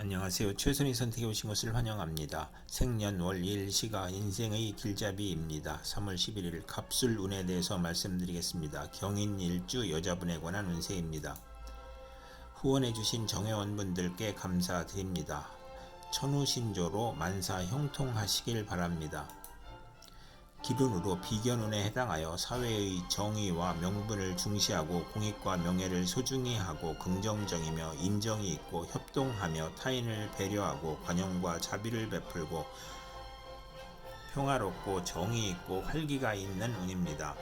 안녕하세요. 최선의 선택해 오신 것을 환영합니다. 생년월 일시가 인생의 길잡이입니다. 3월 11일 갑술 운에 대해서 말씀드리겠습니다. 경인 일주 여자분에 관한 운세입니다. 후원해 주신 정회원분들께 감사드립니다. 천우신조로 만사 형통하시길 바랍니다. 기론으로 비견운에 해당하여 사회의 정의와 명분을 중시하고 공익과 명예를 소중히 하고 긍정적이며 인정이 있고 협동하며 타인을 배려하고 관용과 자비를 베풀고 평화롭고 정의 있고 활기가 있는 운입니다.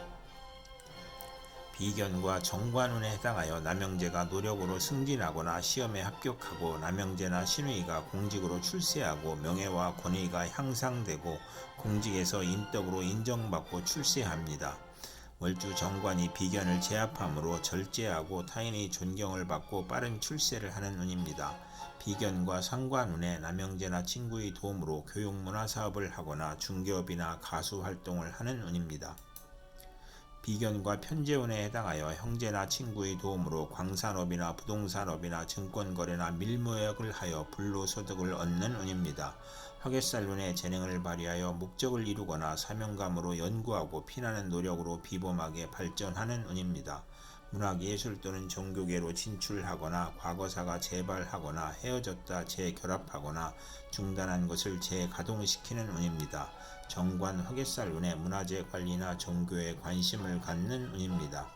비견과 정관운에 해당하여 남영제가 노력으로 승진하거나 시험에 합격하고 남영제나 신우이가 공직으로 출세하고 명예와 권위가 향상되고 공직에서 인덕으로 인정받고 출세합니다. 월주 정관이 비견을 제압함으로 절제하고 타인의 존경을 받고 빠른 출세를 하는 운입니다. 비견과 상관운에 남영제나 친구의 도움으로 교육문화 사업을 하거나 중개업이나 가수 활동을 하는 운입니다. 비견과 편재운에 해당하여 형제나 친구의 도움으로 광산업이나 부동산업이나 증권거래나 밀무역을 하여 불로소득을 얻는 운입니다. 화개살운의 재능을 발휘하여 목적을 이루거나 사명감으로 연구하고 피나는 노력으로 비범하게 발전하는 운입니다. 문학 예술 또는 종교계로 진출하거나 과거사가 재발하거나 헤어졌다 재결합하거나 중단한 것을 재가동시키는 운입니다. 정관 화개살 운에 문화재 관리나 종교에 관심을 갖는 운입니다.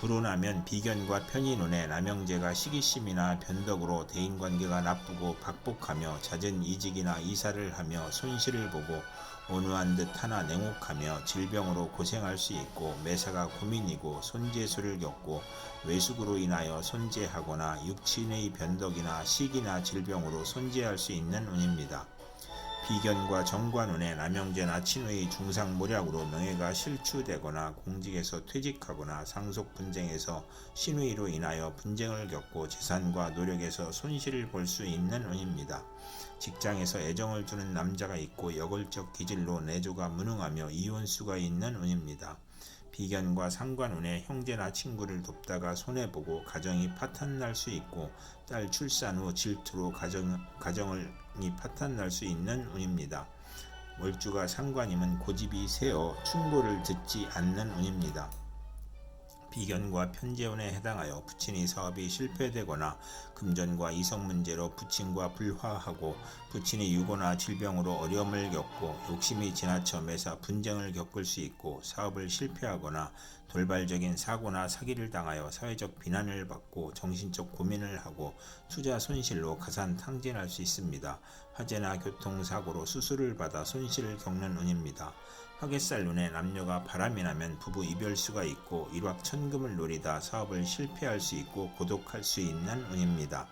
불운하면 비견과 편인운에 남영제가 시기심이나 변덕으로 대인관계가 나쁘고 박복하며 잦은 이직이나 이사를 하며 손실을 보고 온유한 듯 하나 냉혹하며 질병으로 고생할 수 있고 매사가 고민이고 손재수를 겪고 외숙으로 인하여 손재하거나 육친의 변덕이나 시기나 질병으로 손재할 수 있는 운입니다. 비견과 정관운의 남영제나 친의 중상모략으로 명예가 실추되거나 공직에서 퇴직하거나 상속 분쟁에서 신의로 인하여 분쟁을 겪고 재산과 노력에서 손실을 볼 수 있는 운입니다. 직장에서 애정을 주는 남자가 있고 여골적 기질로 내조가 무능하며 이혼수가 있는 운입니다. 비견과 상관운에 형제나 친구를 돕다가 손해보고 가정이 파탄날 수 있고 딸 출산 후 질투로 가정, 가정 이 파탄날 수 있는 운입니다. 월주가 상관임은 고집이 세어 충고를 듣지 않는 운입니다. 비견과 편재운에 해당하여 부친이 사업이 실패되거나 금전과 이성 문제로 부친과 불화하고 부친이 유고나 질병으로 어려움을 겪고 욕심이 지나쳐 매사 분쟁을 겪을 수 있고 사업을 실패하거나 돌발적인 사고나 사기를 당하여 사회적 비난을 받고 정신적 고민을 하고 투자 손실로 가산 탕진할 수 있습니다. 화재나 교통사고로 수술을 받아 손실을 겪는 운입니다. 화개살 눈에 남녀가 바람이 나면 부부 이별수가 있고 일확천금을 노리다 사업을 실패할 수 있고 고독할 수 있는 운입니다.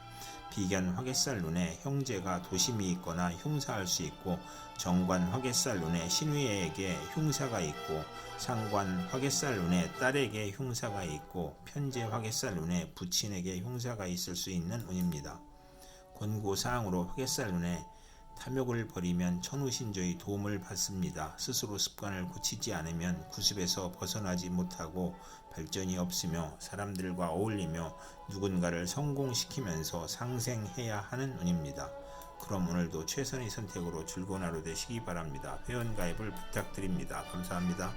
비견 화개살 눈에 형제가 도심이 있거나 흉사할 수 있고 정관 화개살 눈에 신위에게 흉사가 있고 상관 화개살 눈에 딸에게 흉사가 있고 편재 화개살 눈에 부친에게 흉사가 있을 수 있는 운입니다. 권고사항으로 화개살 눈에 탐욕을 버리면 천우신조의 도움을 받습니다. 스스로 습관을 고치지 않으면 구습에서 벗어나지 못하고 발전이 없으며 사람들과 어울리며 누군가를 성공시키면서 상생해야 하는 운입니다. 그럼 오늘도 최선의 선택으로 즐거운 하루 되시기 바랍니다. 회원 가입을 부탁드립니다. 감사합니다.